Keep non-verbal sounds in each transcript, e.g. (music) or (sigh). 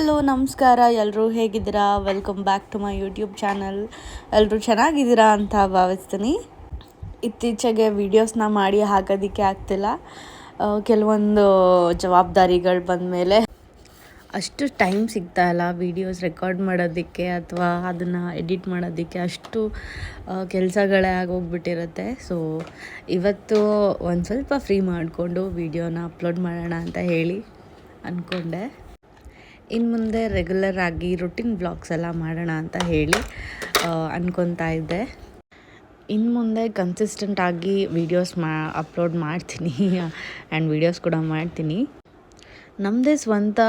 Hello, ನಮಸ್ಕಾರ. ಎಲ್ಲರೂ ಹೇಗಿದ್ದೀರಾ? Welcome back to my YouTube channel ಎಲ್ಲರೂ ಚೆನ್ನಾಗಿದ್ದೀರಾ ಅಂತ ಭಾವಿಸ್ತೀನಿ. ಇತ್ತೀಚೆಗೆ ವೀಡಿಯೋಸ್ನ ಮಾಡಿ ಹಾಕೋದಕ್ಕೆ ಆಗ್ತಿಲ್ಲ. ಕೆಲವೊಂದು ಜವಾಬ್ದಾರಿಗಳು ಬಂದ ಮೇಲೆ ಅಷ್ಟು ಟೈಮ್ ಸಿಗ್ತಾ ಇಲ್ಲ ವೀಡಿಯೋಸ್ ರೆಕಾರ್ಡ್ ಮಾಡೋದಕ್ಕೆ ಅಥವಾ ಅದನ್ನು ಎಡಿಟ್ ಮಾಡೋದಕ್ಕೆ. ಅಷ್ಟು ಕೆಲಸಗಳೇ ಆಗೋಗ್ಬಿಟ್ಟಿರುತ್ತೆ. ಸೊ ಇವತ್ತು ಒಂದು ಸ್ವಲ್ಪ ಫ್ರೀ ಮಾಡಿಕೊಂಡು ವೀಡಿಯೋನ ಅಪ್ಲೋಡ್ ಮಾಡೋಣ ಅಂತ ಹೇಳಿ ಅಂದ್ಕೊಂಡೆ ಇನ್ನು ಮುಂದೆ ರೆಗ್ಯುಲರ್ ಆಗಿ ರುಟೀನ್ ಬ್ಲಾಗ್ಸ್ ಎಲ್ಲ ಮಾಡೋಣ ಅಂತ ಹೇಳಿ ಅನ್ಕೊತಾ ಇದ್ದೆ. ಇನ್ನು ಮುಂದೆ ಕನ್ಸಿಸ್ಟೆಂಟ್ ಆಗಿ ವೀಡಿಯೋಸ್ ಮಾ ಅಪ್ಲೋಡ್ ಮಾಡ್ತೀನಿ (laughs) ಆ್ಯಂಡ್ ವೀಡಿಯೋಸ್ ಕೂಡ ಮಾಡ್ತೀನಿ. ನಮ್ಮದೇ ಸ್ವಂತ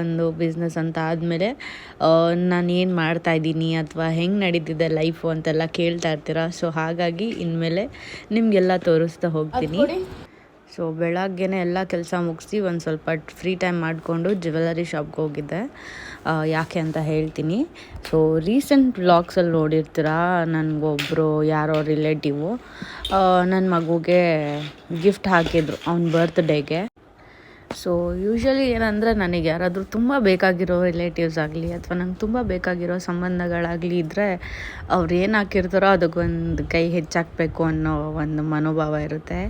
ಒಂದು ಬಿಸ್ನೆಸ್ ಅಂತ ಆದಮೇಲೆ ನಾನು ಏನು ಮಾಡ್ತಾಯಿದ್ದೀನಿ ಅಥವಾ ಹೆಂಗೆ ನಡೀತಿದೆ ಲೈಫು ಅಂತೆಲ್ಲ ಕೇಳ್ತಾ ಇರ್ತೀರ? ಸೊ ಹಾಗಾಗಿ ಇನ್ಮೇಲೆ ನಿಮಗೆಲ್ಲ ತೋರಿಸ್ತಾ ಹೋಗ್ತೀನಿ. ಸೊ ಬೆಳಗ್ಗೆನೆ ಎಲ್ಲ ಕೆಲಸ ಮುಗಿಸಿ ಒಂದು ಸ್ವಲ್ಪ ಫ್ರೀ ಟೈಮ್ ಮಾಡಿಕೊಂಡು ಜ್ಯುವೆಲರಿ ಶಾಪ್ಗೆ ಹೋಗಿದ್ದೆ. ಯಾಕೆ ಅಂತ ಹೇಳ್ತೀನಿ. ಸೊ ರೀಸೆಂಟ್ ಬ್ಲಾಗ್ಸಲ್ಲಿ ನೋಡಿರ್ತೀರ? ನನಗೊಬ್ಬರು ಯಾರೋ ರಿಲೇಟಿವು ನನ್ನ ಮಗುಗೆ ಗಿಫ್ಟ್ ಹಾಕಿದ್ರು ಅವ್ನ ಬರ್ತ್ಡೇಗೆ ಸೊ ಯೂಶ್ವಲಿ ಏನಂದರೆ ನನಗೆ ಯಾರಾದರೂ ತುಂಬ ಬೇಕಾಗಿರೋ ರಿಲೇಟಿವ್ಸ್ ಆಗಲಿ ಅಥವಾ ನಂಗೆ ತುಂಬ ಬೇಕಾಗಿರೋ ಸಂಬಂಧಗಳಾಗಲಿ ಇದ್ದರೆ ಅವ್ರು ಏನು ಹಾಕಿರ್ತಾರೋ ಅದಕ್ಕೊಂದು ಕೈ ಹೆಚ್ಚಾಕಬೇಕು ಅನ್ನೋ ಒಂದು ಮನೋಭಾವ ಇರುತ್ತೆ.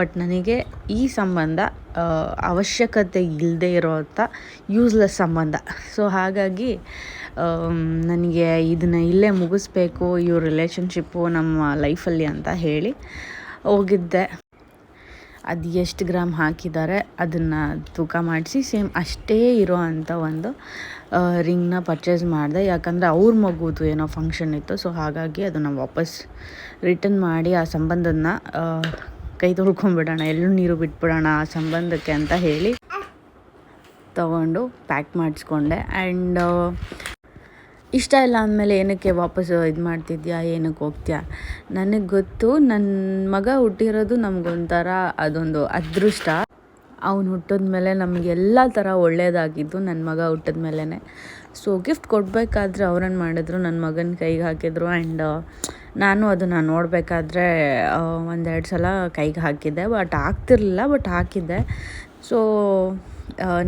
ಬಟ್ ನನಗೆ ಈ ಸಂಬಂಧ ಅವಶ್ಯಕತೆ ಇಲ್ಲದೆ ಇರೋಂಥ ಯೂಸ್ಲೆಸ್ ಸಂಬಂಧ. ಸೊ ಹಾಗಾಗಿ ನನಗೆ ಇದನ್ನು ಇಲ್ಲೇ ಮುಗಿಸ್ಬೇಕು, ಇವ್ರ ರಿಲೇಷನ್ಶಿಪ್ಪು ನಮ್ಮ ಲೈಫಲ್ಲಿ ಅಂತ ಹೇಳಿ ಹೋಗಿದ್ದೆ. ಅದು ಎಷ್ಟು ಗ್ರಾಮ್ ಹಾಕಿದ್ದಾರೆ ಅದನ್ನು ತೂಕ ಮಾಡಿಸಿ ಸೇಮ್ ಅಷ್ಟೇ ಇರೋ ಅಂಥ ಒಂದು ರಿಂಗ್ನ ಪರ್ಚೇಸ್ ಮಾಡಿದೆ. ಯಾಕಂದರೆ ಅವ್ರ ಮಗುದು ಏನೋ ಫಂಕ್ಷನ್ ಇತ್ತು ಸೊ ಹಾಗಾಗಿ ಅದನ್ನು ವಾಪಸ್ ರಿಟರ್ನ್ ಮಾಡಿ ಆ ಸಂಬಂಧನ ಕೈ ತೊಳ್ಕೊಂಬಿಡೋಣ ಎಲ್ಲೂ ನೀರು ಬಿಟ್ಬಿಡೋಣ ಆ ಸಂಬಂಧಕ್ಕೆ ಅಂತ ಹೇಳಿ ತಗೊಂಡು ಪ್ಯಾಕ್ ಮಾಡಿಸ್ಕೊಂಡೆ. ಆ್ಯಂಡ್ ಇಷ್ಟ ಇಲ್ಲ ಅಂದಮೇಲೆ ಏನಕ್ಕೆ ವಾಪಸ್ಸು ಇದು ಮಾಡ್ತಿದ್ಯಾ, ಏನಕ್ಕೆ ಹೋಗ್ತೀಯಾ? ನನಗೆ ಗೊತ್ತು ನನ್ನ ಮಗ ಹುಟ್ಟಿರೋದು ನಮಗೊಂಥರ ಅದೊಂದು ಅದೃಷ್ಟ. ಅವ್ನು ಹುಟ್ಟಿದ ಮೇಲೆ ನಮಗೆಲ್ಲ ಥರ ಒಳ್ಳೆಯದಾಗಿದ್ದು ನನ್ನ ಮಗ ಹುಟ್ಟಿದ ಮೇಲೇ ಸೊ ಗಿಫ್ಟ್ ಕೊಡಬೇಕಾದ್ರೆ ಅವ್ರನ್ನ ಮಾಡಿದ್ರು ನನ್ನ ಮಗನ ಕೈಗೆ ಹಾಕಿದ್ರು ಆ್ಯಂಡ್ ನಾನು ಅದನ್ನು ನೋಡಬೇಕಾದ್ರೆ ಒಂದೆರಡು ಸಲ ಕೈಗೆ ಹಾಕಿದ್ದೆ ಬಟ್ ಆಗ್ತಿರ್ಲಿಲ್ಲ ಬಟ್ ಹಾಕಿದ್ದೆ. ಸೊ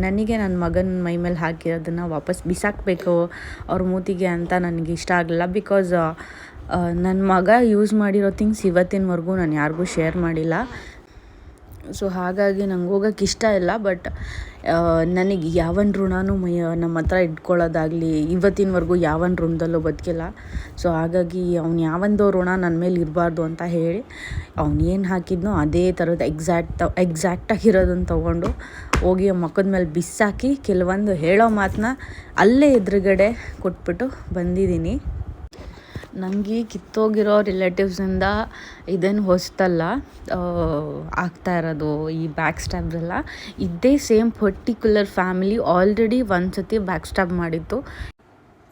ನನಗೆ ನನ್ನ ಮಗನ ಮೈ ಮೇಲೆ ಹಾಕಿರೋದನ್ನು ವಾಪಸ್ ಬಿಸಾಕಬೇಕು ಅವ್ರ ಮೂತಿಗೆ ಅಂತ ನನಗೆ ಇಷ್ಟ ಆಗಲಿಲ್ಲ ಬಿಕಾಸ್ ನನ್ನ ಮಗ ಯೂಸ್ ಮಾಡಿರೋ ಥಿಂಗ್ಸ್ ಇವತ್ತಿನವರೆಗೂ ನಾನು ಯಾರಿಗೂ ಶೇರ್ ಮಾಡಿಲ್ಲ. ಸೊ ಹಾಗಾಗಿ ನಂಗೆ ಹೋಗಕ್ಕೆ ಇಷ್ಟ ಇಲ್ಲ ಬಟ್ ನನಗೆ ಯಾವನ ಋಣನೂ ಮೈ, ನಮ್ಮ ಹತ್ರ ಇಟ್ಕೊಳ್ಳೋದಾಗಲಿ, ಇವತ್ತಿನವರೆಗೂ ಯಾವನ್ ಋಣದಲ್ಲೂ ಬದುಕಿಲ್ಲ. ಸೊ ಹಾಗಾಗಿ ಅವ್ನು ಯಾವಂದೋ ಋಣ ನನ್ನ ಮೇಲೆ ಇರಬಾರ್ದು ಅಂತ ಹೇಳಿ, ಅವ್ನು ಏನು ಹಾಕಿದ್ನೋ ಅದೇ ಥರದ ಎಕ್ಸಾಕ್ಟ್ ಎಕ್ಸಾಕ್ಟಾಗಿರೋದನ್ನು ತೊಗೊಂಡು ಹೋಗಿ ಮಕ್ಕದ ಮೇಲೆ ಬಿಸಾಕಿ, ಕೆಲವೊಂದು ಹೇಳೋ ಮಾತನ್ನ ಅಲ್ಲೇ ಎದುರುಗಡೆ ಕೊಟ್ಬಿಟ್ಟು ಬಂದಿದ್ದೀನಿ. ನನಗೆ ಕಿತ್ತೋಗಿರೋ ರಿಲೇಟಿವ್ಸಿಂದ ಇದೇನು ಹೊಸ್ತಲ್ಲ ಆಗ್ತಾ ಇರೋದು, ಈ ಬ್ಯಾಕ್ ಸ್ಟ್ಯಾಬ್ ಇದ್ದೇ ಇದೇ ಸೇಮ್ ಪರ್ಟಿಕ್ಯುಲರ್ ಫ್ಯಾಮಿಲಿ ಆಲ್ರೆಡಿ ಒಂದು ಸತಿ ಬ್ಯಾಕ್ ಸ್ಟ್ಯಾಬ್ ಮಾಡಿತ್ತು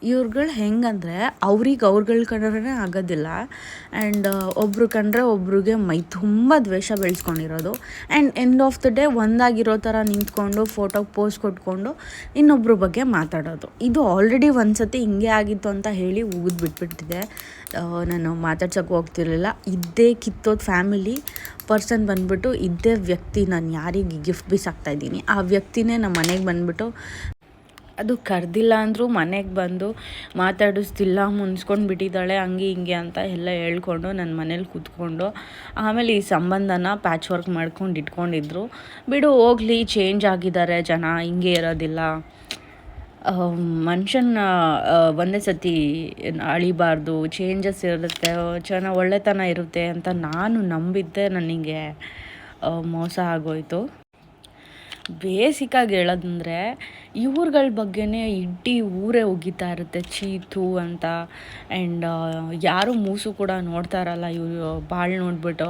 ಇವ್ರುಗಳು ಹೆಂಗಂದರೆ ಅವ್ರಿಗೆ ಅವ್ರುಗಳ ಕಂಡ್ರೇ ಆಗೋದಿಲ್ಲ. ಆ್ಯಂಡ್ ಒಬ್ರು ಕಂಡ್ರೆ ಒಬ್ರಿಗೆ ಮೈ ತುಂಬ ದ್ವೇಷ ಬೆಳೆಸ್ಕೊಂಡಿರೋದು. And end of the day ಒಂದಾಗಿರೋ ಥರ ನಿಂತ್ಕೊಂಡು ಫೋಟೋಗೆ ಪೋಸ್ ಕೊಟ್ಕೊಂಡು ಇನ್ನೊಬ್ರ ಬಗ್ಗೆ ಮಾತಾಡೋದು. ಇದು ಆಲ್ರೆಡಿ ಒಂದು ಸತಿ ಹಿಂಗೆ ಆಗಿತ್ತು ಅಂತ ಹೇಳಿ ಉಗಿದು ಬಿಟ್ಬಿಟ್ಟಿದೆ ನಾನು ಮಾತಾಡ್ಸೋಕೆ ಹೋಗ್ತಿರ್ಲಿಲ್ಲ. ಇದ್ದೇ ಕಿತ್ತೋದು ಫ್ಯಾಮಿಲಿ ಪರ್ಸನ್ ಬಂದ್ಬಿಟ್ಟು ಇದ್ದೇ ವ್ಯಕ್ತಿ, ನಾನು ಯಾರಿಗೆ ಗಿಫ್ಟ್ ಬಿಸಾಕ್ತಾ ಇದ್ದೀನಿ. ಆ ವ್ಯಕ್ತಿನೇ ನಮ್ಮ ಮನೆಗೆ ಬಂದ್ಬಿಟ್ಟು ಅದು ಕರೆದಿಲ್ಲ ಅಂದರೂ ಮನೆಗೆ ಬಂದು ಮಾತಾಡಿಸ್ತಿಲ್ಲ ಮುನ್ಸ್ಕೊಂಡು ಬಿಟ್ಟಿದ್ದಾಳೆ ಹಂಗೆ ಹಿಂಗೆ ಅಂತ ಎಲ್ಲ ಹೇಳ್ಕೊಂಡು ನನ್ನ ಮನೇಲಿ ಕೂತ್ಕೊಂಡು ಆಮೇಲೆ ಈ ಸಂಬಂಧನ ಪ್ಯಾಚ್ ವರ್ಕ್ ಮಾಡ್ಕೊಂಡು ಇಟ್ಕೊಂಡಿದ್ರು. ಬಿಡು, ಹೋಗ್ಲಿ ಚೇಂಜ್ ಆಗಿದ್ದಾರೆ ಜನ, ಹಿಂಗೆ ಇರೋದಿಲ್ಲ. ಮನುಷ್ಯನ ಒಂದೇ ಸತಿ ಅಳಿಬಾರ್ದು ಚೇಂಜಸ್ ಇರುತ್ತೆ ಚೆನ್ನಾಗಿ ಒಳ್ಳೆತನ ಇರುತ್ತೆ ಅಂತ ನಾನು ನಂಬಿದ್ದೆ ನನಗೆ. ಮೋಸ ಆಗೋಯ್ತು. ಬೇಸಿಕ್ಕಾಗಿ ಹೇಳೋದಂದರೆ ಇವ್ರುಗಳ ಬಗ್ಗೆನೇ ಇಡೀ ಊರೇ ಒಗಿತಾ ಇರುತ್ತೆ. ಚೀತು ಅಂತ. ಆ್ಯಂಡ್ ಯಾರು ಮೂಸು ಕೂಡ ನೋಡ್ತಾ ಇರಲ್ಲ ಇವರು ಭಾಳ ನೋಡ್ಬಿಟ್ಟು.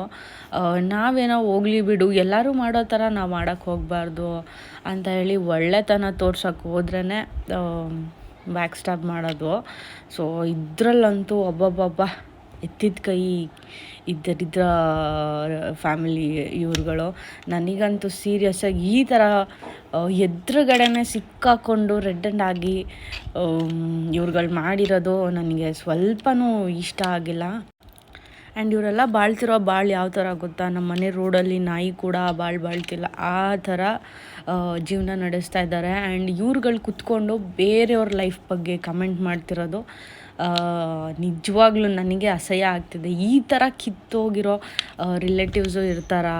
ನಾವೇನೋ ಹೋಗ್ಲಿ ಬಿಡು, ಎಲ್ಲರೂ ಮಾಡೋ ಥರ ನಾವು ಮಾಡೋಕ್ಕೆ ಹೋಗಬಾರ್ದು ಅಂತ ಹೇಳಿ ಒಳ್ಳೆತನ ತೋರ್ಸೋಕ್ಕೆ ಹೋದ್ರೇ ಬ್ಯಾಕ್ ಸ್ಟಾಪ್ ಮಾಡೋದು. ಸೊ ಇದರಲ್ಲಂತೂ ಒಬ್ಬೊಬ್ಬೊಬ್ಬ ಎತ್ತಿದ ಕೈ ಇದ್ದರಿದ್ದ ಫ್ಯಾಮಿಲಿ ಇವ್ರುಗಳು. ನನಗಂತೂ ಸೀರಿಯಸ್ಸಾಗಿ ಈ ಥರ ಎದುರುಗಡೆನೆ ಸಿಕ್ಕಾಕೊಂಡು ರೆಡ್ ಆ್ಯಂಡ್ ಆಗಿ ಇವ್ರುಗಳು ಮಾಡಿರೋದು ನನಗೆ ಸ್ವಲ್ಪನೂ ಇಷ್ಟ ಆಗಿಲ್ಲ. ಆ್ಯಂಡ್ ಇವರೆಲ್ಲ ಬಾಳ್ತಿರೋ ಬಾಳು ಯಾವ ಥರ ಗೊತ್ತಾ? ನಮ್ಮ ಮನೆ ರೋಡಲ್ಲಿ ನಾಯಿ ಕೂಡ ಬಾಳು ಬಾಳ್ತಿಲ್ಲ. ಆ ಥರ ಜೀವನ ನಡೆಸ್ತಾ ಇದ್ದಾರೆ. ಆ್ಯಂಡ್ ಇವ್ರುಗಳು ಕುತ್ಕೊಂಡು ಬೇರೆಯವ್ರ ಲೈಫ್ ಬಗ್ಗೆ ಕಮೆಂಟ್ ಮಾಡ್ತಿರೋದು. ನಿಜವಾಗ್ಲೂ ನನಗೆ ಅಸಹ್ಯ ಆಗ್ತಿದೆ. ಈ ಥರ ಕಿತ್ತೋಗಿರೋ ರಿಲೇಟಿವ್ಸು ಇರ್ತಾರಾ?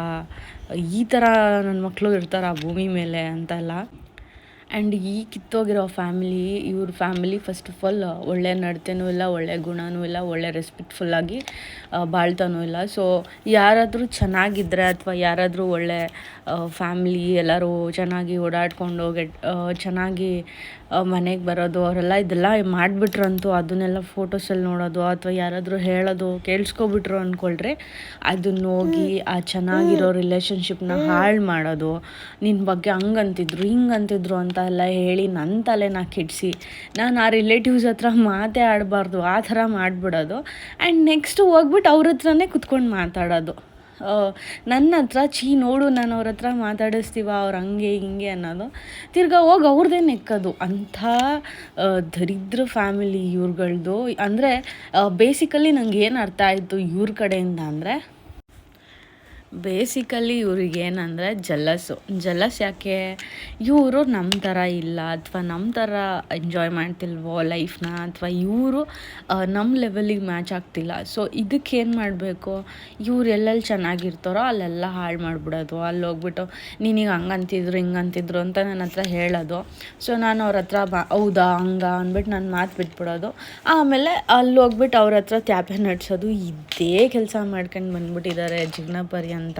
ಈ ಥರ ನನ್ನ ಮಕ್ಕಳು ಇರ್ತಾರಾ ಭೂಮಿ ಮೇಲೆ ಅಂತೆಲ್ಲ. ಆ್ಯಂಡ್ ಈ ಕಿತ್ತೋಗಿರೋ ಫ್ಯಾಮಿಲಿ ಇವ್ರ ಫ್ಯಾಮಿಲಿ ಫಸ್ಟ್ ಆಫ್ ಆಲ್ ಒಳ್ಳೆ ನಡತೆನೂ ಇಲ್ಲ, ಒಳ್ಳೆ ಗುಣನೂ ಇಲ್ಲ, ಒಳ್ಳೆ ರೆಸ್ಪೆಕ್ಟ್ಫುಲ್ಲಾಗಿ ಬಾಳ್ತಾನೂ ಇಲ್ಲ. ಸೊ ಯಾರಾದರೂ ಚೆನ್ನಾಗಿದ್ದರೆ ಅಥವಾ ಯಾರಾದರೂ ಒಳ್ಳೆ ಫ್ಯಾಮಿಲಿ ಎಲ್ಲರೂ ಚೆನ್ನಾಗಿ ಓಡಾಡ್ಕೊಂಡು ಗೆಟ್ ಚೆನ್ನಾಗಿ ಮನೆಗೆ ಬರೋದು ಅವರೆಲ್ಲ ಇದೆಲ್ಲ ಮಾಡಿಬಿಟ್ರಂತೂ ಅದನ್ನೆಲ್ಲ ಫೋಟೋಸಲ್ಲಿ ನೋಡೋದು ಅಥವಾ ಯಾರಾದರೂ ಹೇಳೋದು ಕೇಳಿಸ್ಕೊಬಿಟ್ರು ಅಂದ್ಕೊಳ್ರೆ ಅದನ್ನ ಹೋಗಿ ಆ ಚೆನ್ನಾಗಿರೋ ರಿಲೇಷನ್ಶಿಪ್ನ ಹಾಳು ಮಾಡೋದು. ನಿನ್ನ ಬಗ್ಗೆ ಹಂಗಂತಿದ್ರು ಹಿಂಗೆ ಅಂತಿದ್ರು ಅಂತ ಎಲ್ಲ ಹೇಳಿ ನನ್ನ ತಲೆನ ಕೆಡಿಸಿ ನಾನು ಆ ರಿಲೇಟಿವ್ಸ್ ಹತ್ರ ಮಾತೇ ಆಡಬಾರ್ದು ಆ ಥರ ಮಾಡಿಬಿಡೋದು. ಆ್ಯಂಡ್ ನೆಕ್ಸ್ಟ್ ಹೋಗ್ಬಿಟ್ಟು ಅವ್ರ ಹತ್ರನೇ ಕುತ್ಕೊಂಡು ಮಾತಾಡೋದು. ನನ್ನ ಹತ್ರ, ಛೀ, ನೋಡು, ನಾನು ಅವ್ರ ಹತ್ರ ಮಾತಾಡಿಸ್ತೀವ, ಅವ್ರು ಹಂಗೆ, ಹಿಂಗೆ ಅನ್ನೋದು. ತಿರ್ಗಾ ಹೋಗಿ ಅವ್ರದ್ದೇ ನೆಕ್ಕೋದು. ಅಂಥ ದರಿದ್ರ ಫ್ಯಾಮಿಲಿ ಇವ್ರುಗಳ್ದು. ಅಂದರೆ ಬೇಸಿಕಲಿ ನಂಗೆ ಏನು ಅರ್ಥ ಆಯಿತು ಇವ್ರ ಕಡೆಯಿಂದ ಅಂದರೆ ಬೇಸಿಕಲಿ ಇವ್ರಿಗೆ ಏನಂದರೆ ಜಲಸ್ಸು ಜಲಸ್ ಯಾಕೆ? ಇವರು ನಮ್ಮ ಥರ ಇಲ್ಲ ಅಥವಾ ನಮ್ಮ ಥರ ಎಂಜಾಯ್ ಮಾಡ್ತಿಲ್ವೋ ಲೈಫ್ನ ಅಥವಾ ಇವರು ನಮ್ಮ ಲೆವೆಲಿಗೆ ಮ್ಯಾಚ್ ಆಗ್ತಿಲ್ಲ. ಸೊ ಇದಕ್ಕೆ ಏನು ಮಾಡಬೇಕು? ಇವ್ರು ಎಲ್ಲೆಲ್ಲಿ ಚೆನ್ನಾಗಿರ್ತಾರೋ ಅಲ್ಲೆಲ್ಲ ಹಾಳು ಮಾಡಿಬಿಡೋದು. ಅಲ್ಲಿ ಹೋಗ್ಬಿಟ್ಟು ನೀನೀಗ ಹಂಗಂತಿದ್ರು, ಹಿಂಗಂತಿದ್ರು ಅಂತ ನನ್ನ ಹತ್ರ ಹೇಳೋದು. ಸೊ ನಾನು ಅವ್ರ ಹತ್ರ ಬಾ, ಹೌದಾ, ಹಂಗ ಅಂದ್ಬಿಟ್ಟು ನಾನು ಮಾತು ಬಿಟ್ಬಿಡೋದು. ಆಮೇಲೆ ಅಲ್ಲಿ ಹೋಗ್ಬಿಟ್ಟು ಅವ್ರ ಹತ್ರ ತ್ಯಾಪೆ ನಡೆಸೋದು. ಇದೇ ಕೆಲಸ ಮಾಡ್ಕೊಂಡು ಬಂದ್ಬಿಟ್ಟಿದ್ದಾರೆ ಜೀವನ ಪರ್ಯಂತ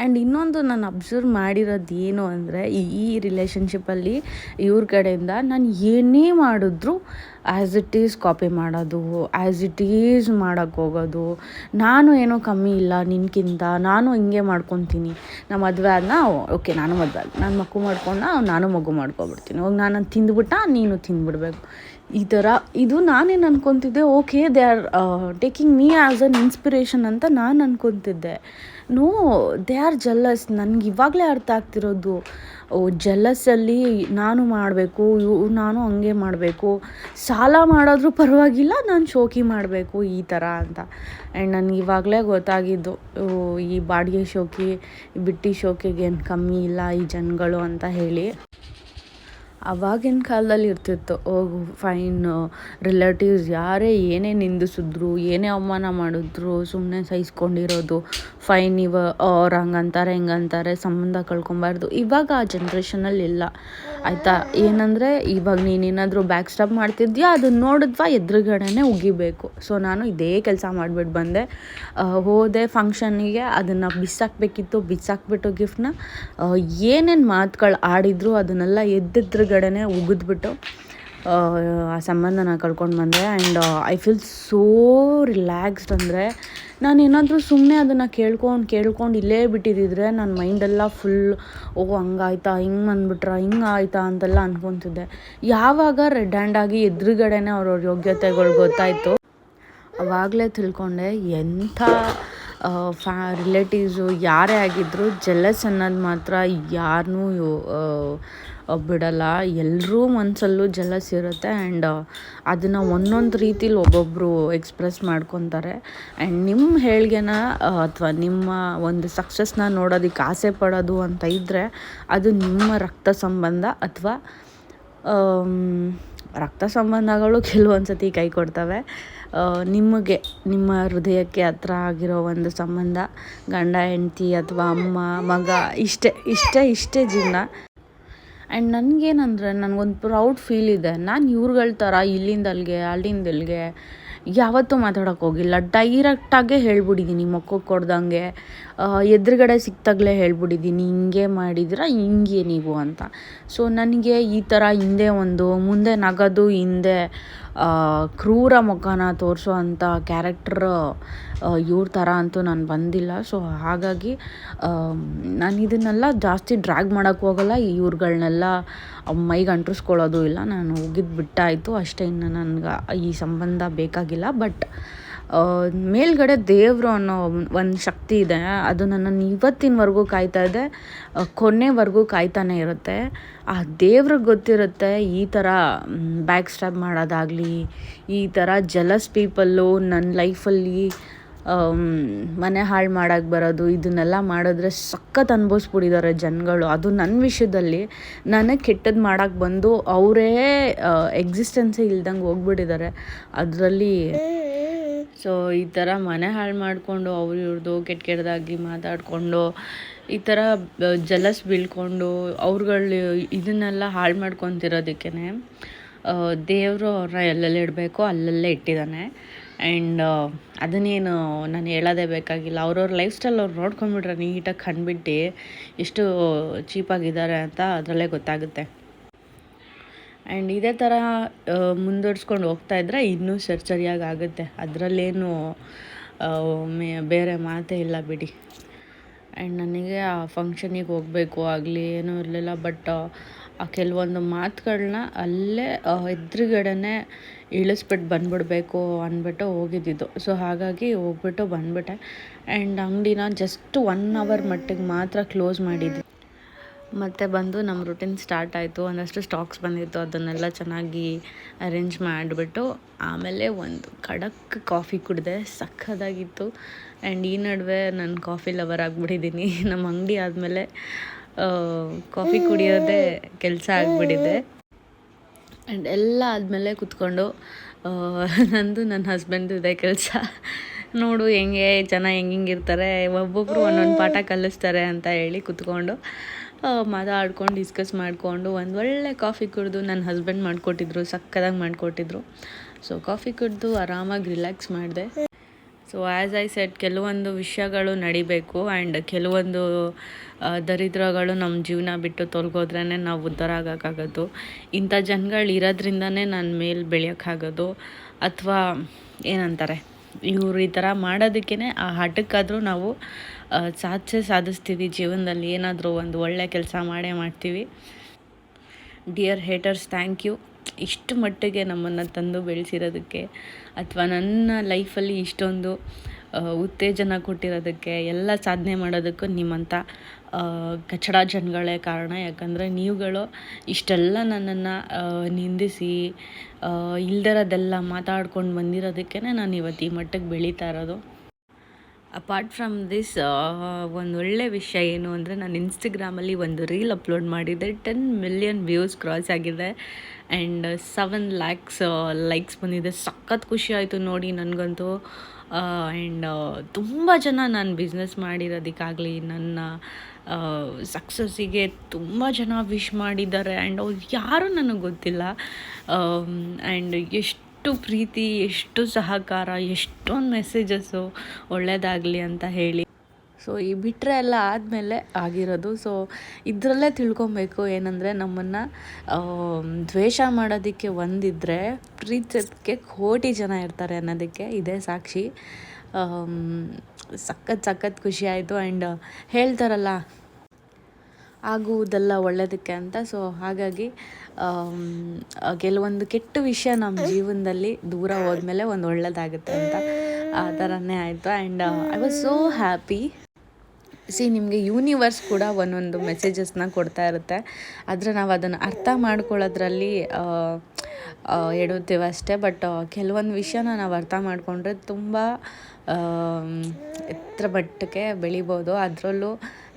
ಆ್ಯಂಡ್ ಇನ್ನೊಂದು ನಾನು ಅಬ್ಸರ್ವ್ ಮಾಡಿರೋದು ಏನು ಅಂದರೆ, ಈ ರಿಲೇಷನ್ಶಿಪ್ಪಲ್ಲಿ ಇವ್ರ ಕಡೆಯಿಂದ ನಾನು ಏನೇ ಮಾಡಿದ್ರು ಆ್ಯಸ್ ಇಟ್ ಈಸ್ ಕಾಪಿ ಮಾಡೋದು ಆ್ಯಸ್ ಇಟ್ ಈಸ್ ಮಾಡೋಕ್ಕೆ ಹೋಗೋದು. ನಾನು ಏನೋ ಕಮ್ಮಿ ಇಲ್ಲ ನಿನ್ಕಿಂತ, ನಾನು ಹಿಂಗೆ ಮಾಡ್ಕೊತೀನಿ. ನಮ್ಮ ಮದುವೆ ಆದನ್ನ ಓಕೆ, ನಾನು ಮದುವೆ ನಾನು ಮಗು ಮಾಡ್ಕೊಂಡ ನಾನು ಮಗು ಮಾಡ್ಕೊಬಿಡ್ತೀನಿ. ಹೋಗಿ ನಾನು ತಿಂದ್ಬಿಟ್ಟ ನೀನು ತಿಂದ್ಬಿಡ್ಬೇಕು. ಈ ಥರ ಇದು ನಾನೇನು ಅನ್ಕೊತಿದ್ದೆ okay they are taking me as an inspiration ಅಂತ ನಾನು ಅನ್ಕೊತಿದ್ದೆ. ನೋ ದೇ ಆರ್ ಜಲ್ಲಸ್ ನನಗೆ ಇವಾಗಲೇ ಅರ್ಥ ಆಗ್ತಿರೋದು. ಓ ಜಲ್ಲಸ್ಸಲ್ಲಿ ನಾನು ಮಾಡಬೇಕು ನಾನು ಹಂಗೆ ಮಾಡಬೇಕು. ಸಾಲ ಮಾಡಿದ್ರೂ ಪರವಾಗಿಲ್ಲ, ನಾನು ಶೋಕಿ ಮಾಡಬೇಕು ಈ ಥರ ಅಂತ. ಆ್ಯಂಡ್ ನನಗೆ ಇವಾಗಲೇ ಗೊತ್ತಾಗಿದ್ದು ಈ ಬಾಡಿಗೆ ಶೋಕಿ ಬಿಟ್ಟಿ ಶೋಕಿಗೇನು ಕಮ್ಮಿ ಇಲ್ಲ ಈ ಜನಗಳು ಅಂತ ಹೇಳಿ. ಅವಾಗಿನ ಕಾಲದಲ್ಲಿ ಇರ್ತಿತ್ತು. ಓ ಫೈನ್ ರಿಲೇಟಿವ್ಸ್ ಯಾರೇ ಏನೇ ನಿಂದಿಸಿದ್ರು, ಏನೇ ಅವಮಾನ ಮಾಡಿದ್ರು ಸುಮ್ಮನೆ ಸಹಿಸ್ಕೊಂಡಿರೋದು ಫೈನ್ ಇವ, ಅವ್ರು ಹಂಗಂತಾರೆ, ಹಿಂಗಂತಾರೆ, ಸಂಬಂಧ ಕಳ್ಕೊಬಾರ್ದು. ಇವಾಗ ಆ ಜನ್ರೇಷನಲ್ಲಿ ಇಲ್ಲ. ಆಯಿತಾ? ಏನಂದರೆ, ಇವಾಗ ನೀನೇನಾದರೂ ಬ್ಯಾಕ್ ಸ್ಟಾಪ್ ಮಾಡ್ತಿದ್ಯಾ ಅದನ್ನ ನೋಡಿದ್ವಾ ಎದುರುಗಡೆನೇ ಉಗಿಬೇಕು. ಸೊ ನಾನು ಇದೇ ಕೆಲಸ ಮಾಡಿಬಿಟ್ಟು ಬಂದೆ. ಹೋದೆ ಫಂಕ್ಷನ್ನಿಗೆ ಅದನ್ನು ಬಿಸಾಕ್ಬೇಕಿತ್ತು, ಬಿಸಾಕ್ಬಿಟ್ಟು ಗಿಫ್ಟ್ನ ಏನೇನು ಮಾತುಗಳು ಆಡಿದ್ರು, ಅದನ್ನೆಲ್ಲ ಎದ್ದೆದ್ರುಗಡೆನೆ ಉಗಿದ್ಬಿಟ್ಟು ಆ, ಸಂಬಂಧನ ಕಳ್ಕೊಂಡು ಬಂದೆ. And I feel so relaxed ಅಂದರೆ ನಾನು ಏನಾದರೂ ಸುಮ್ಮನೆ ಅದನ್ನು ಕೇಳ್ಕೊಂಡು ಕೇಳ್ಕೊಂಡು ಇಲ್ಲೇ ಬಿಟ್ಟಿದ್ದಿದ್ರೆ ನನ್ನ ಮೈಂಡೆಲ್ಲ ಫುಲ್ ಓ ಹಂಗಾಯ್ತಾ ಹಿಂಗೆ ಅಂದ್ಬಿಟ್ರ ಹಿಂಗೆ ಆಯ್ತಾ ಅಂತೆಲ್ಲ ಅನ್ಕೊತಿದ್ದೆ. ಯಾವಾಗ ರೆಡ್ ಹ್ಯಾಂಡ್ ಆಗಿ ಎದುರುಗಡೆನೆ ಅವ್ರವ್ರ ಯೋಗ್ಯತೆಗಳು ಗೊತ್ತಾಯಿತು? ಅವಾಗಲೇ ತಿಳ್ಕೊಂಡೆ ಎಂಥ ಫ್ಯಾ ರಿಲೇಟಿವ್ಸು ಯಾರೇ ಆಗಿದ್ದರೂ ಜೆಲಸ್ ಅನ್ನೋದು ಮಾತ್ರ ಯಾರನ್ನೂ ಬಿಡಲ್ಲ. ಎಲ್ಲರೂ ಮನಸ್ಸಲ್ಲೂ ಜಲಸ್ ಇರುತ್ತೆ ಆ್ಯಂಡ್ ಅದನ್ನು ಒಂದೊಂದು ರೀತಿಲಿ ಒಬ್ಬೊಬ್ಬರು ಎಕ್ಸ್ಪ್ರೆಸ್ ಮಾಡ್ಕೊತಾರೆ. ಆ್ಯಂಡ್ ನಿಮ್ಮ ಹೇಳಿಗೆನ ಅಥವಾ ನಿಮ್ಮ ಒಂದು ಸಕ್ಸಸ್ನ ನೋಡೋದಕ್ಕೆ ಆಸೆ ಪಡೋದು ಅಂತ ಇದ್ದರೆ ಅದು ನಿಮ್ಮ ರಕ್ತ ಸಂಬಂಧ ಅಥವಾ ರಕ್ತ ಸಂಬಂಧಗಳು ಕೆಲವೊಂದು ಸತಿ ಕೈ ಕೊಡ್ತವೆ. ನಿಮಗೆ, ನಿಮ್ಮ ಹೃದಯಕ್ಕೆ ಹತ್ರ ಆಗಿರೋ ಒಂದು ಸಂಬಂಧ, ಗಂಡ, ಹೆಂಡತಿ ಅಥವಾ ಅಮ್ಮ, ಮಗ, ಇಷ್ಟೇ ಇಷ್ಟೇ ಇಷ್ಟೇ ಜೀವನ ಆ್ಯಂಡ್ ನನಗೇನಂದ್ರೆ ನನಗೊಂದು ಪ್ರೌಡ್ ಫೀಲ್ ಇದೆ. ನಾನು ಇವ್ರುಗಳ ಥರ ಇಲ್ಲಿಂದ ಅಲ್ಲಿಗೆ ಅಲ್ಲಿಂದ ಇಲ್ಲಿಗೆ ಯಾವತ್ತೂ ಮಾತಾಡೋಕೆ ಹೋಗಿಲ್ಲ. ಡೈರೆಕ್ಟಾಗೇ ಹೇಳ್ಬಿಟ್ಟಿದ್ದೀನಿ ಮುಖಕ್ಕೆ ಕೊಡ್ದಂಗೆ. ಎದುರುಗಡೆ ಸಿಕ್ತಾಗಲೇ ಹೇಳ್ಬಿಟ್ಟಿದ್ದೀನಿ ಹಿಂಗೆ ಮಾಡಿದ್ರೆ, ಹಿಂಗೆ ನೀವು ಅಂತ. ಸೊ ನನಗೆ ಈ ಥರ ಹಿಂದೆ ಒಂದು, ಮುಂದೆ ನಗೋದು ಹಿಂದೆ ಕ್ರೂರ ಮುಖನ ತೋರಿಸೋ ಅಂಥ ಕ್ಯಾರೆಕ್ಟರ್ ಇವ್ರ ಥರ ಅಂತೂ ನಾನು ಬಂದಿಲ್ಲ. ಸೊ ಹಾಗಾಗಿ ನಾನು ಇದನ್ನೆಲ್ಲ ಜಾಸ್ತಿ ಡ್ರ್ಯಾಗ್ ಮಾಡೋಕ್ಕೆ ಹೋಗಲ್ಲ. ಇವ್ರುಗಳನ್ನೆಲ್ಲ ಮೈಗೆ ಅಂಟಿಸ್ಕೊಳ್ಳೋದು ಇಲ್ಲ. ನಾನು ಹೋಗಿದ್ದು ಬಿಟ್ಟಾಯಿತು. ಅಷ್ಟೇ ಇನ್ನು ನನಗೆ ಈ ಸಂಬಂಧ ಬೇಕಾಗಿಲ್ಲ. ಬಟ್ ಮೇಲ್ಗಡೆ ದೇವರು ಅನ್ನೋ ಒಂದು ಶಕ್ತಿ ಇದೆ. ಅದು ನನ್ನನ್ನು ಇವತ್ತಿನವರೆಗೂ ಕಾಯ್ತಾ ಇದೆ. ಕೊನೆವರೆಗೂ ಕಾಯ್ತಾನೆ ಇರುತ್ತೆ. ಆ ದೇವ್ರಿಗೆ ಗೊತ್ತಿರುತ್ತೆ ಈ ಥರ ಬ್ಯಾಕ್ ಸ್ಟ್ಯಾಬ್ ಮಾಡೋದಾಗಲಿ, ಈ ಥರ ಜಲಸ್ ಪೀಪಲ್ಲು ನನ್ನ ಲೈಫಲ್ಲಿ ಮನೆ ಹಾಳು ಮಾಡೋಕ್ಕೆ ಬರೋದು, ಇದನ್ನೆಲ್ಲ ಮಾಡಿದ್ರೆ ಸಖತ್ ಅನುಭವಿಸ್ಬಿಟ್ಟಿದ್ದಾರೆ ಜನಗಳು. ಅದು ನನ್ನ ವಿಷಯದಲ್ಲಿ ನನಗೆ ಕೆಟ್ಟದ್ದು ಮಾಡೋಕ್ಕೆ ಬಂದು ಅವರೇ ಎಕ್ಸಿಸ್ಟೆನ್ಸೇ ಇಲ್ದಂಗೆ ಹೋಗ್ಬಿಟ್ಟಿದ್ದಾರೆ. ಅದರಲ್ಲಿ ಸೊ ಈ ಥರ ಮನೆ ಹಾಳು ಮಾಡಿಕೊಂಡು ಅವ್ರು ಇವ್ರದ್ದು ಕೆಟ್ಟ ಕೆಟ್ಟದಾಗಿ ಮಾತಾಡಿಕೊಂಡು, ಈ ಥರ ಜಲಸ್ ಬೀಳ್ಕೊಂಡು ಅವ್ರುಗಳು ಇದನ್ನೆಲ್ಲ ಹಾಳು ಮಾಡ್ಕೊತಿರೋದಕ್ಕೇ ದೇವರು ಅವ್ರನ್ನ ಎಲ್ಲೆಲ್ಲಿ ಇಡಬೇಕು ಅಲ್ಲಲ್ಲೇ ಇಟ್ಟಿದ್ದಾನೆ ಆ್ಯಂಡ್ ಅದನ್ನೇನು ನಾನು ಹೇಳೋದೇ ಬೇಕಾಗಿಲ್ಲ. ಅವ್ರವ್ರ ಲೈಫ್ ಸ್ಟೈಲ್ ಅವ್ರು ನೋಡ್ಕೊಂಬಿಟ್ರೆ ನೀಟಾಗಿ ಕಂಡುಬಿಟ್ಟು ಎಷ್ಟು ಚೀಪಾಗಿದ್ದಾರೆ ಅಂತ ಅದರಲ್ಲೇ ಗೊತ್ತಾಗುತ್ತೆ. ಆ್ಯಂಡ್ ಇದೇ ಥರ ಮುಂದುವರ್ಸ್ಕೊಂಡು ಹೋಗ್ತಾ ಇದ್ದರೆ ಇನ್ನೂ ಸರಿ ಸರಿಯಾಗಿ ಆಗುತ್ತೆ. ಅದರಲ್ಲೇನು ಬೇರೆ ಮಾತೇ ಇಲ್ಲ ಬಿಡಿ. ಆ್ಯಂಡ್ ನನಗೆ ಆ ಫಂಕ್ಷನಿಗೆ ಹೋಗಬೇಕು ಆಗಲಿ ಏನೂ ಇರಲಿಲ್ಲ ಬಟ್ ಆ ಕೆಲವೊಂದು ಮಾತುಗಳನ್ನ ಅಲ್ಲೇ ಎದುರುಗಡೆ ಇಳಿಸ್ಬಿಟ್ಟು ಬಂದ್ಬಿಡಬೇಕು ಅಂದ್ಬಿಟ್ಟು ಹೋಗಿದ್ದಿದ್ದು. ಸೊ ಹಾಗಾಗಿ ಹೋಗ್ಬಿಟ್ಟು ಬಂದ್ಬಿಟ್ಟೆ. ಆ್ಯಂಡ್ ಅಂಗಡಿನ ಜಸ್ಟ್ ಒನ್ ಅವರ್ ಮಟ್ಟಿಗೆ ಮಾತ್ರ ಕ್ಲೋಸ್ ಮಾಡಿದ್ವಿ. ಮತ್ತು ಬಂದು ನಮ್ಮ ರುಟೀನ್ ಸ್ಟಾರ್ಟ್ ಆಯಿತು. ಒಂದಷ್ಟು ಸ್ಟಾಕ್ಸ್ ಬಂದಿತ್ತು. ಅದನ್ನೆಲ್ಲ ಚೆನ್ನಾಗಿ ಅರೇಂಜ್ ಮಾಡಿಬಿಟ್ಟು ಆಮೇಲೆ ಒಂದು ಖಡಕ್ ಕಾಫಿ ಕುಡಿದೆ ಸಖತ್ತಾಗಿತ್ತು. ಆ್ಯಂಡ್ ಈ ನಡುವೆ ನಾನು ಕಾಫಿ ಲವರ್ ಆಗಿಬಿಟ್ಟಿದ್ದೀನಿ ನಮ್ಮ ಅಂಗಡಿ ಆದಮೇಲೆ ಕಾಫಿ ಕುಡಿಯೋದೇ ಕೆಲಸ ಆಗಿಬಿಟ್ಟಿದೆ. ಆ್ಯಂಡ್ ಎಲ್ಲ ಆದಮೇಲೆ ಕುತ್ಕೊಂಡು ನಂದು ನನ್ನ ಹಸ್ಬೆಂಡು ಇದೆ ಕೆಲಸ. ನೋಡು ಹೆಂಗೆ, ಜನ ಹೆಂಗೆ ಹೆಂಗೆ ಇರ್ತಾರೆ ಒಬ್ಬೊಬ್ಬರು ಒಂದೊಂದು ಪಾಠ ಕಲಿಸ್ತಾರೆ ಅಂತ ಹೇಳಿ ಕುತ್ಕೊಂಡು ಮಾತಾಡ್ಕೊಂಡು ಡಿಸ್ಕಸ್ ಮಾಡಿಕೊಂಡು ಒಂದು ಒಳ್ಳೆ ಕಾಫಿ ಕುಡಿದು ನನ್ನ ಹಸ್ಬೆಂಡ್ ಮಾಡಿಕೊಟ್ಟಿದ್ರು, ಸಕ್ಕದಾಗಿ ಮಾಡಿಕೊಟ್ಟಿದ್ರು. ಸೊ ಕಾಫಿ ಕುಡಿದು ಆರಾಮಾಗಿ ರಿಲ್ಯಾಕ್ಸ್ ಮಾಡಿದೆ. ಸೊ ಆ್ಯಸ್ ಐ ಸೆಟ್ ಕೆಲವೊಂದು ವಿಷಯಗಳು ನಡಿಬೇಕು ಆ್ಯಂಡ್ ಕೆಲವೊಂದು ದರಿದ್ರಗಳು ನಮ್ಮ ಜೀವನ ಬಿಟ್ಟು ತೊಲಗೋದ್ರೇ ನಾವು ಉದ್ಧಾರ ಆಗೋಕ್ಕಾಗೋದು ಇಂಥ ಜನಗಳು ಇರೋದ್ರಿಂದನೇ ನನ್ನ ಮೇಲೆ ಬೆಳೆಯೋಕ್ಕಾಗೋದು ಅಥವಾ ಏನಂತಾರೆ? ಇವರು ಈ ಥರ ಮಾಡೋದಕ್ಕೇ ಆ ಹಠಕ್ಕಾದರೂ ನಾವು ಸಾಧ್ಯ ಸಾಧಿಸ್ತೀವಿ ಜೀವನದಲ್ಲಿ. ಏನಾದರೂ ಒಂದು ಒಳ್ಳೆಯ ಕೆಲಸ ಮಾಡೇ ಮಾಡ್ತೀವಿ. Dear haters, thank you. ಇಷ್ಟು ಮಟ್ಟಿಗೆ ನಮ್ಮನ್ನು ತಂದು ಬೆಳೆಸಿರೋದಕ್ಕೆ ಅಥವಾ ನನ್ನ ಲೈಫಲ್ಲಿ ಇಷ್ಟೊಂದು ಉತ್ತೇಜನ ಕೊಟ್ಟಿರೋದಕ್ಕೆ, ಎಲ್ಲ ಸಾಧನೆ ಮಾಡೋದಕ್ಕೂ ನಿಮ್ಮಂಥ ಕಚಡ ಜನಗಳೇ ಕಾರಣ. ಯಾಕಂದರೆ ನೀವುಗಳು ಇಷ್ಟೆಲ್ಲ ನನ್ನನ್ನು ನಿಂದಿಸಿ ಇಲ್ದಿರೋದೆಲ್ಲ ಮಾತಾಡ್ಕೊಂಡು ಬಂದಿರೋದಕ್ಕೇ ನಾನು ಇವತ್ತು ಈ ಮಟ್ಟಕ್ಕೆ ಬೆಳೀತಾ ಇರೋದು. ಅಪಾರ್ಟ್ ಫ್ರಮ್ ದಿಸ್ ಒಂದು ಒಳ್ಳೆ ವಿಷಯ ಏನು ಅಂದರೆ ನಾನು ಇನ್ಸ್ಟಾಗ್ರಾಮಲ್ಲಿ ಒಂದು ರೀಲ್ ಅಪ್ಲೋಡ್ ಮಾಡಿದ್ದೆ. ಟೆನ್ ಮಿಲಿಯನ್ ವ್ಯೂಸ್ ಕ್ರಾಸ್ ಆಗಿದೆ. ಆ್ಯಂಡ್ ಸೆವೆನ್ ಲ್ಯಾಕ್ಸ್ ಲೈಕ್ಸ್ ಬಂದಿದೆ. ಸಖತ್ ಖುಷಿ ಆಯಿತು ನೋಡಿ ನನಗಂತೂ. ಆ್ಯಂಡ್ ತುಂಬ ಜನ ನಾನು ಬಿಸ್ನೆಸ್ ಮಾಡಿರೋದಕ್ಕಾಗಲಿ ನನ್ನ ಸಕ್ಸಸ್ಸಿಗೆ ತುಂಬ ಜನ ವಿಶ್ ಮಾಡಿದ್ದಾರೆ ಆ್ಯಂಡ್ ಅವ್ರು ಯಾರೂ ನನಗೆ ಗೊತ್ತಿಲ್ಲ. ಆ್ಯಂಡ್ ಎಷ್ಟು ಪ್ರೀತಿ, ಎಷ್ಟು ಸಹಕಾರ, ಎಷ್ಟೊಂದು ಮೆಸೇಜಸ್ಸು ಒಳ್ಳೆಯದಾಗಲಿ ಅಂತ ಹೇಳಿ. ಸೊ ಈ ಬಿಟ್ಟರೆ ಎಲ್ಲ ಆದಮೇಲೆ ಆಗಿರೋದು. ಸೊ ಇದರಲ್ಲೇ ತಿಳ್ಕೊಬೇಕು ಏನಂದರೆ ನಮ್ಮನ್ನು ದ್ವೇಷ ಮಾಡೋದಕ್ಕೆ ಒಂದಿದ್ದರೆ ಪ್ರೀತಿಸೋದಕ್ಕೆ ಕೋಟಿ ಜನ ಇರ್ತಾರೆ ಅನ್ನೋದಕ್ಕೆ ಇದೇ ಸಾಕ್ಷಿ. ಸಖತ್ ಸಖತ್ ಖುಷಿ ಆಯಿತು ಆ್ಯಂಡ್ ಹೇಳ್ತಾರಲ್ಲ, ಆಗುವುದೆಲ್ಲ ಒಳ್ಳೆಯದಕ್ಕೆ ಅಂತ. ಸೊ ಹಾಗಾಗಿ ಕೆಲವೊಂದು ಕೆಟ್ಟ ವಿಷಯ ನಮ್ಮ ಜೀವನದಲ್ಲಿ ದೂರ ಹೋದ್ಮೇಲೆ ಒಂದು ಒಳ್ಳೆಯದಾಗುತ್ತೆ ಅಂತ ಆ ಥರನೇ ಆಯಿತು. And I was so happy see ನಿಮಗೆ ಯೂನಿವರ್ಸ್ ಕೂಡ ಒಂದೊಂದು ಮೆಸೇಜಸ್ನ ಕೊಡ್ತಾ ಇರುತ್ತೆ. ಆದರೆ ನಾವು ಅದನ್ನು ಅರ್ಥ ಮಾಡ್ಕೊಳ್ಳೋದ್ರಲ್ಲಿ ಹೇಳುತ್ತೇವೆ ಅಷ್ಟೇ. ಬಟ್ ಕೆಲವೊಂದು ವಿಷಯನ ನಾವು ಅರ್ಥ ಮಾಡಿಕೊಂಡ್ರೆ ತುಂಬ ಎತ್ತರ ಮಟ್ಟಕ್ಕೆ ಬೆಳಿಬೋದು. ಅದರಲ್ಲೂ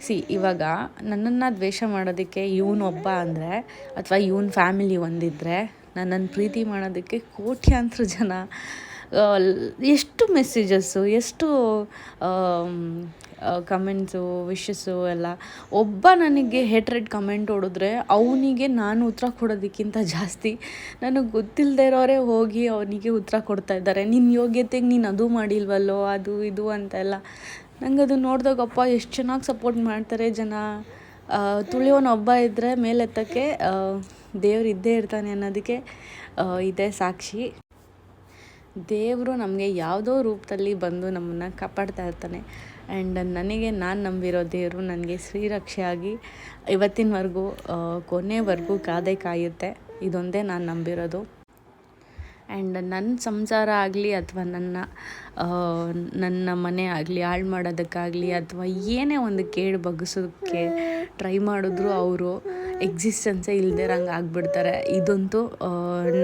ಸಿ ಇವಾಗ ನನ್ನನ್ನು ದ್ವೇಷ ಮಾಡೋದಕ್ಕೆ ಇವನೊಬ್ಬ ಅಂದರೆ, ಅಥವಾ ಇವನ್ ಫ್ಯಾಮಿಲಿ ಒಂದಿದ್ದರೆ ನನ್ನನ್ನು ಪ್ರೀತಿ ಮಾಡೋದಕ್ಕೆ ಕೋಟ್ಯಾಂತರ ಜನ ಎಷ್ಟು ಮೆಸೇಜಸ್ಸು ಎಷ್ಟು ಕಮೆಂಟ್ಸು ವಿಶಸ್ಸು ಎಲ್ಲ, ಒಬ್ಬ ನನಗೆ ಹೇಟ್ರೆಡ್ ಕಮೆಂಟ್ ಹೊಡೆದ್ರೆ ಅವನಿಗೆ ನಾನು ಉತ್ತರ ಕೊಡೋದಕ್ಕಿಂತ ಜಾಸ್ತಿ. ನನಗೆ ಗೊತ್ತಿಲ್ಲದೆ ಇರೋರೇ ಹೋಗಿ ಅವನಿಗೆ ಉತ್ತರ ಕೊಡ್ತಾ ಇದ್ದಾರೆ. ನಿನ್ನ ಯೋಗ್ಯತೆಗೆ ನೀನು ಅದು ಮಾಡಿಲ್ವಲ್ಲೋ, ಅದು ಇದು ಅಂತೆಲ್ಲ. ನಂಗೆ ಅದು ನೋಡಿದಾಗಪ್ಪ ಎಷ್ಟು ಚೆನ್ನಾಗಿ ಸಪೋರ್ಟ್ ಮಾಡ್ತಾರೆ ಜನ. ತುಳಿಯೋನೊಬ್ಬ ಇದ್ದರೆ ಮೇಲೆತ್ತಕ್ಕೆ ದೇವ್ರು ಇದ್ದೇ ಇರ್ತಾನೆ ಅನ್ನೋದಕ್ಕೆ ಇದೇ ಸಾಕ್ಷಿ. ದೇವರು ನಮಗೆ ಯಾವುದೋ ರೂಪದಲ್ಲಿ ಬಂದು ನಮ್ಮನ್ನು ಕಾಪಾಡ್ತಾ ಇರ್ತಾನೆ. ಆ್ಯಂಡ್ ನನಗೆ, ನಾನು ನಂಬಿರೋ ದೇವರು ನನಗೆ ಶ್ರೀರಕ್ಷೆಯಾಗಿ ಇವತ್ತಿನವರೆಗೂ ಕೊನೆವರೆಗೂ ಕಾದೆ ಕಾಯುತ್ತೆ. ಇದೊಂದೇ ನಾನು ನಂಬಿರೋದು. ಆ್ಯಂಡ್ ನನ್ನ ಸಂಸಾರ ಆಗಲಿ ಅಥವಾ ನನ್ನ ನನ್ನ ಮನೆ ಆಗಲಿ, ಹಾಳು ಮಾಡೋದಕ್ಕಾಗಲಿ ಅಥವಾ ಏನೇ ಒಂದು ಕೇಡು ಬಗ್ಗಿಸೋದಕ್ಕೆ ಟ್ರೈ ಮಾಡಿದ್ರು ಅವರು ಎಕ್ಸಿಸ್ಟೆನ್ಸೇ ಇಲ್ದಿರಂಗೆ ಆಗಿಬಿಡ್ತಾರೆ. ಇದಂತೂ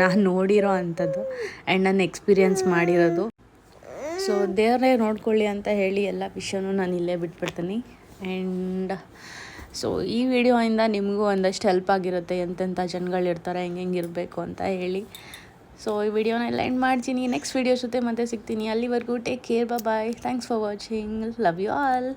ನಾನು ನೋಡಿರೋ ಅಂಥದ್ದು ಆ್ಯಂಡ್ ನಾನು ಎಕ್ಸ್ಪೀರಿಯನ್ಸ್ ಮಾಡಿರೋದು. ಸೊ ದೇವರೇ ನೋಡ್ಕೊಳ್ಳಿ ಅಂತ ಹೇಳಿ ಎಲ್ಲ ವಿಷಯನೂ ನಾನು ಇಲ್ಲೇ ಬಿಟ್ಬಿಡ್ತೀನಿ. ಆ್ಯಂಡ್ ಸೊ ಈ ವಿಡಿಯೋಯಿಂದ ನಿಮಗೂ ಒಂದಷ್ಟು ಹೆಲ್ಪ್ ಆಗಿರುತ್ತೆ. ಎಂತೆಂಥ ಜನಗಳಿರ್ತಾರೆ ಹೆಂಗೆ ಹೆಂಗೆ ಇರಬೇಕು ಅಂತ ಹೇಳಿ. ಸೊ ಈ ವಿಡಿಯೋನ ಎಲ್ಲ ಎಂಡ್ ಮಾಡ್ತೀನಿ. ನೆಕ್ಸ್ಟ್ ವಿಡಿಯೋ ಜೊತೆ ಮತ್ತೆ ಸಿಗ್ತೀನಿ. ಅಲ್ಲಿವರೆಗೂ take care bye thanks for watching love you all